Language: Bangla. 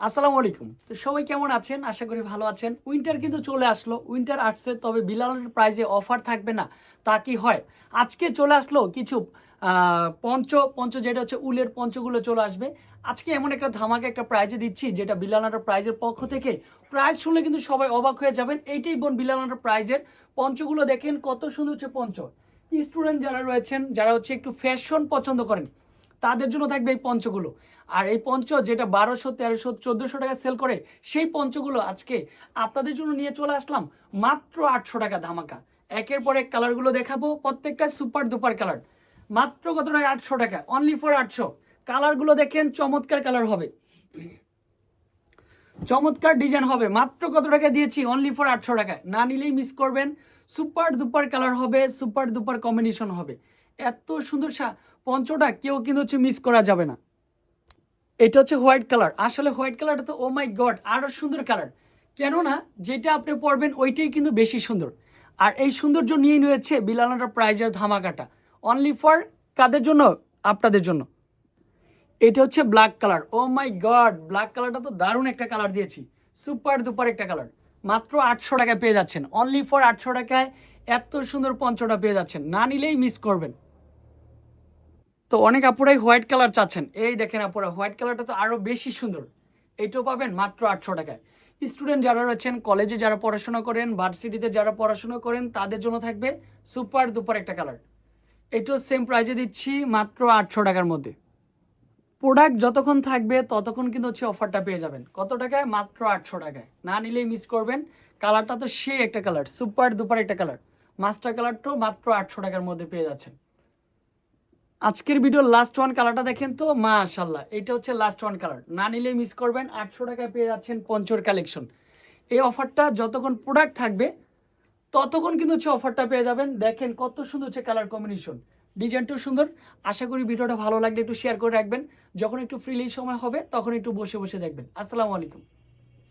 আসসালামু আলাইকুম। তো সবাই কেমন আছেন? আশা করি ভালো আছেন। উইন্টার কিন্তু চলে আসলো। উইন্টার আসছে, তবে বিলালের প্রাইজে অফার থাকবে না। তা কি হয়? আজকে চলে আসলো কিছু পঞ্চ পঞ্চ যেটা হচ্ছে উলের পঞ্চগুলো চলে আসবে। আজকে এমন একটা ধামাকে একটা প্রাইজে দিচ্ছি, যেটা বিলানাটার প্রাইজের পক্ষ থেকে। প্রাইজ শুনলে কিন্তু সবাই অবাক হয়ে যাবেন। এইটাই বোন বিলানাটার প্রাইজের। পঞ্চগুলো দেখেন কত সুন্দর হচ্ছে পঞ্চ। স্টুডেন্ট যারা রয়েছেন, যারা হচ্ছে একটু ফ্যাশন পছন্দ করেন তাদের জন্য থাকবে এই পঞ্চগুলো। আর এই পঞ্চ যেটা বারোশো, তেরোশো, চোদ্দোশো টাকা সেল করে, সেই পঞ্চগুলো আজকে আপনাদের জন্য নিয়ে চলে আসলাম মাত্র আটশো টাকা ধামাকা। একের পর এক কালারগুলো দেখাবো, প্রত্যেকটা সুপার দুপার কালার মাত্র কত টাকা? আটশো টাকা। অনলি ফর আটশো। কালারগুলো দেখেন, চমৎকার কালার হবে। চমৎকার ডিজাইন হবে। মাত্র কত টাকা দিয়েছি? অনলি ফর আটশো টাকায়। না নিলেই মিস করবেন। সুপার দুপার কালার হবে সুপার দুপার কম্বিনেশন হবে। এত সুন্দর পঞ্চটা কেউ কিন্তু হচ্ছে মিস করা যাবে না। এটা হচ্ছে হোয়াইট কালার আসলে হোয়াইট কালারটা তো ও মাই গড আরও সুন্দর কালার কেননা, যেটা আপনি পরবেন, ওইটাই কিন্তু বেশি সুন্দর। আর এই সৌন্দর্য নিয়েই রয়েছে বিলানাটা প্রাইজের ধামাকাটা। অনলি ফর কাদের জন্য? আপনাদের জন্য। এটা হচ্ছে black colour oh my god black কালারটা তো দারুণ একটা কালার দিয়েছি। সুপার দুপার একটা কালার মাত্র আটশো টাকায় পেয়ে যাচ্ছেন। অনলি ফর আটশো টাকায় এত সুন্দর পঞ্চটা পেয়ে যাচ্ছেন। না নিলেই মিস করবেন। তো অনেক আপুরাই হোয়াইট কালার চাচ্ছেন। এই দেখেন আপুরা, হোয়াইট কালারটা তো আরও বেশি সুন্দর। এইটাও পাবেন মাত্র আটশো টাকায়। স্টুডেন্ট যারা রয়েছেন, কলেজে যারা পড়াশোনা করেন, ভার্সিটিতে যারা পড়াশোনা করেন, তাদের জন্য থাকবে সুপার দুপার একটা কালার। এটাও সেম প্রাইজে দিচ্ছি মাত্র আটশো টাকার মধ্যে। প্রোডাক্ট যতক্ষণ থাকবে, ততক্ষণ কিন্তু হচ্ছে অফারটা পেয়ে যাবেন। কত টাকায়? মাত্র আটশো টাকায়। না নিলেই মিস করবেন। কালারটা তো সেই একটা কালার, সুপার দুপার একটা কালার। মাস্টার কালারটাও মাত্র আটশো টাকার মধ্যে পেয়ে যাচ্ছেন। আজকের ভিডিওর লাস্ট ওয়ান কালারটা দেখেন তো মা মাশাল্লাহ এটা হচ্ছে লাস্ট ওয়ান কালার না নিলেই মিস করবেন, আটশো টাকায় পেয়ে যাচ্ছেন পঞ্চর কালেকশন এই অফারটা যতক্ষণ প্রোডাক্ট থাকবে, ততক্ষণ কিন্তু হচ্ছে অফারটা পেয়ে যাবেন। দেখেন কত সুন্দর হচ্ছে কালার কম্বিনেশন ডিজাইনটাও সুন্দর। আশা করি ভিডিওটা ভালো লাগলে একটু শেয়ার করে রাখবেন। যখন একটু ফ্রিলি সময় হবে, তখন একটু বসে বসে দেখবেন। আসসালামু আলাইকুম।